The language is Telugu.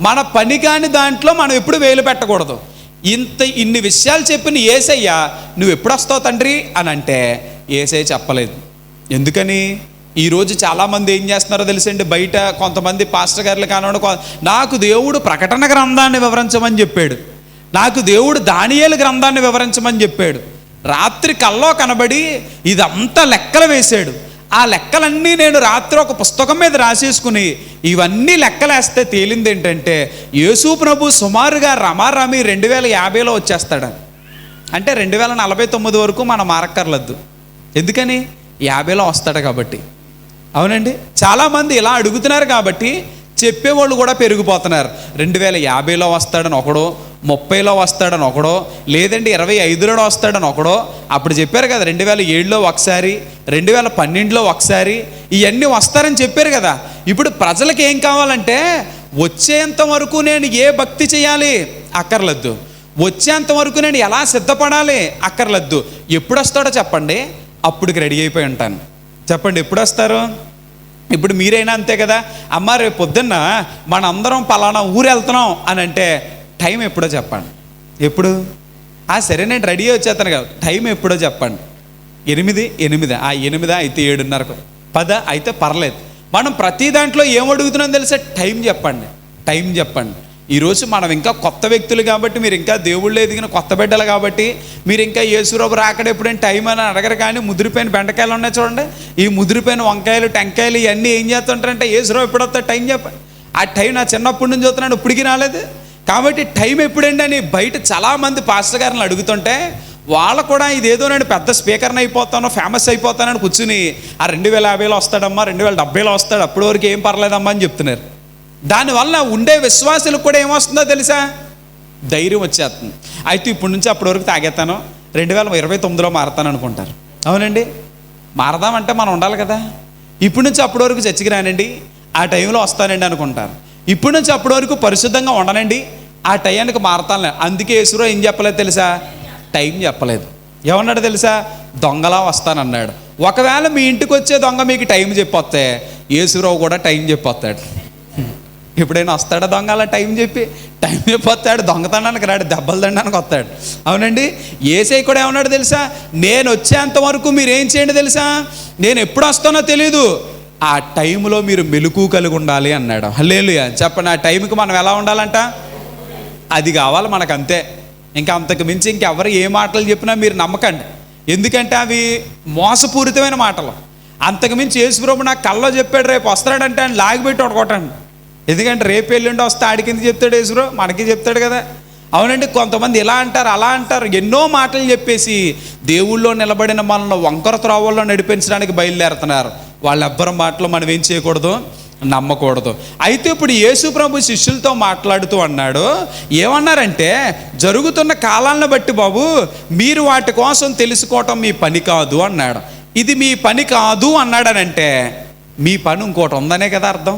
మన పని కాని దాంట్లో మనం ఎప్పుడు వేలు పెట్టకూడదు. ఇంత ఇన్ని విషయాలు చెప్పిన ఏసయ్యా నువ్వు ఎప్పుడు వస్తావు తండ్రి? అని అంటే ఏసయ్య చెప్పలేదు. ఎందుకని? ఈరోజు చాలామంది ఏం చేస్తున్నారో తెలిసండి? బయట కొంతమంది పాస్టర్ గారులు కానివ్వండి నాకు దేవుడు ప్రకటన గ్రంథాన్ని వివరించమని చెప్పాడు. నాకు దేవుడు దానియేలు గ్రంథాన్ని వివరించమని చెప్పాడు. రాత్రి కల్లో కనబడి ఇదంతా లెక్కలు వేశాడు. ఆ లెక్కలన్నీ నేను రాత్రి ఒక పుస్తకం మీద రాసేసుకుని ఇవన్నీ లెక్కలేస్తే తేలింది ఏంటంటే యేసు ప్రభు సుమారుగా రమారమి రెండు వేల యాభైలో వచ్చేస్తాడని అంటే రెండు వేల నలభై తొమ్మిది వరకు మనం మారక్కర్లేదు ఎందుకని? యాభైలో వస్తాడు కాబట్టి. అవునండి? చాలామంది ఇలా అడుగుతున్నారు కాబట్టి చెప్పేవాళ్ళు కూడా పెరిగిపోతున్నారు. రెండు వేల యాభైలో వస్తాడని ఒకడు ముప్పైలో వస్తాడని ఒకడో లేదండి ఇరవై ఐదులో వస్తాడని ఒకడో అప్పుడు చెప్పారు కదా రెండు వేల ఏడులో ఒకసారి రెండు వేల పన్నెండులో ఒకసారి ఇవన్నీ వస్తారని చెప్పారు కదా. ఇప్పుడు ప్రజలకు ఏం కావాలంటే వచ్చేంత వరకు నేను ఏ భక్తి చేయాలి? అక్కర్లద్దు. వచ్చేంత వరకు నేను ఎలా సిద్ధపడాలి? అక్కర్లద్దు. ఎప్పుడు వస్తాడో చెప్పండి. అప్పుడుకి రెడీ అయిపోయి ఉంటాను. చెప్పండి ఎప్పుడు వస్తారు ఇప్పుడు మీరైనా అంతే కదా. అమ్మ రేపు పొద్దున్న మనందరం పలానా ఊరు వెళ్తున్నాం అని అంటే టైం ఎప్పుడో చెప్పండి. ఎప్పుడు? ఆ సరే నేను రెడీ వచ్చేస్తాను కదా. టైం ఎప్పుడో చెప్పండి. ఎనిమిది ఎనిమిది. ఆ ఎనిమిదా అయితే ఏడున్నరకు. పద అయితే పర్లేదు. మనం ప్రతి దాంట్లో ఏం అడుగుతున్నాం తెలుసా? టైం చెప్పండి. టైం చెప్పండి. ఈరోజు మనం ఇంకా కొత్త వ్యక్తులు కాబట్టి మీరు ఇంకా దేవుళ్ళు ఎదిగిన కొత్త బిడ్డలు కాబట్టి మీరు ఇంకా యేసురాబు రాకడ ఎప్పుడైనా టైం అని అడగరు కానీ ముదిరిపోయిన బెండకాయలు ఉన్నాయి చూడండి. ఈ ముదిరిపోయిన వంకాయలు టెంకాయలు ఇవన్నీ ఏం చేస్తుంటారంటే యేసురావు ఎప్పుడొస్తా టైం చెప్పండి. ఆ టైం నా చిన్నప్పటి నుంచి చూస్తున్నాడు. ఇప్పటికి రాలేదు. కాబట్టి టైం ఎప్పుడండి అని బయట చాలామంది పాస్టర్ గారిని అడుగుతుంటే వాళ్ళు కూడా ఇదేదో నేను పెద్ద స్పీకర్ని అయిపోతాను ఫేమస్ అయిపోతానని కూర్చుని ఆ రెండు వేల యాభైలో వస్తాడమ్మా రెండు వేల డెబ్బైలో వస్తాడు అప్పటి వరకు ఏం పర్లేదమ్మా అని చెప్తున్నారు. దానివల్ల ఉండే విశ్వాసులకు కూడా ఏమొస్తుందో తెలుసా? ధైర్యం వచ్చేస్తుంది. అయితే ఇప్పటి నుంచి అప్పటి వరకు తాగేస్తాను. రెండు వేల ఇరవై తొమ్మిదిలో మారతాను అనుకుంటారు. అవునండి? మారదామంటే మనం ఉండాలి కదా. ఇప్పటి నుంచి అప్పటి వరకు చచ్చికి రానండి. ఆ టైంలో వస్తానండి అనుకుంటారు. ఇప్పటి నుంచి అప్పటి వరకు పరిశుద్ధంగా ఉండనండి. ఆ టైంకి మారతాను అందుకే యేసురావు ఏం చెప్పలేదు తెలుసా? టైం చెప్పలేదు. ఏమన్నాడు తెలుసా? దొంగలా వస్తానన్నాడు. ఒకవేళ మీ ఇంటికి వచ్చే దొంగ మీకు టైం చెప్పొస్తే యేసురావు కూడా టైం చెప్పొస్తాడు ఎప్పుడైనా వస్తాడా దొంగ అలా టైం చెప్పి? టైం చెప్పొస్తాడు దొంగతనానికి రాడు దెబ్బలు దండానికి వస్తాడు. అవునండి? ఏసై కూడా ఏమన్నాడు తెలుసా? నేను వచ్చేంత వరకు మీరు ఏం చేయండి తెలుసా? నేను ఎప్పుడు వస్తానో తెలీదు. ఆ టైంలో మీరు మెలకు కలిగి ఉండాలి అన్నాడు. హల్లేలుయ. చెప్పండి ఆ టైంకి మనం ఎలా ఉండాలంట? అది కావాలి మనకు అంతే ఇంకా అంతకు మించి ఇంకెవరు ఏ మాటలు చెప్పినా మీరు నమ్మకండి. ఎందుకంటే అవి మోసపూరితమైన మాటలు. అంతకు మించి యేసుప్రభు నాకు కల్లో చెప్పాడు రేపు వస్తాడంటే ఆయన లాగిపెట్టి ఒడగొట్టండి ఎందుకంటే రేపు ఎల్లుండి వస్తే ఆడికింది చెప్తాడు యేసుప్రభు మనకి చెప్తాడు కదా. అవునండి కొంతమంది ఇలా అంటారు అలా అంటారు. ఎన్నో మాటలు చెప్పేసి దేవుళ్ళో నిలబడిన మనల్ని వంకర త్రోవల్లో నడిపించడానికి బయలుదేరుతున్నారు. వాళ్ళెవ్వరి మాటలు మనం ఏం చేయకూడదు? నమ్మకూడదు. అయితే ఇప్పుడు యేసు ప్రభు శిష్యులతో మాట్లాడుతూ అన్నాడు ఏమన్నారంటే జరుగుతున్న కాలాలను బట్టి బాబు మీరు వాటి కోసం తెలుసుకోవటం మీ పని కాదు అన్నాడు. ఇది మీ పని కాదు అన్నాడనంటే మీ పని ఇంకోటి ఉందనే కదా అర్థం?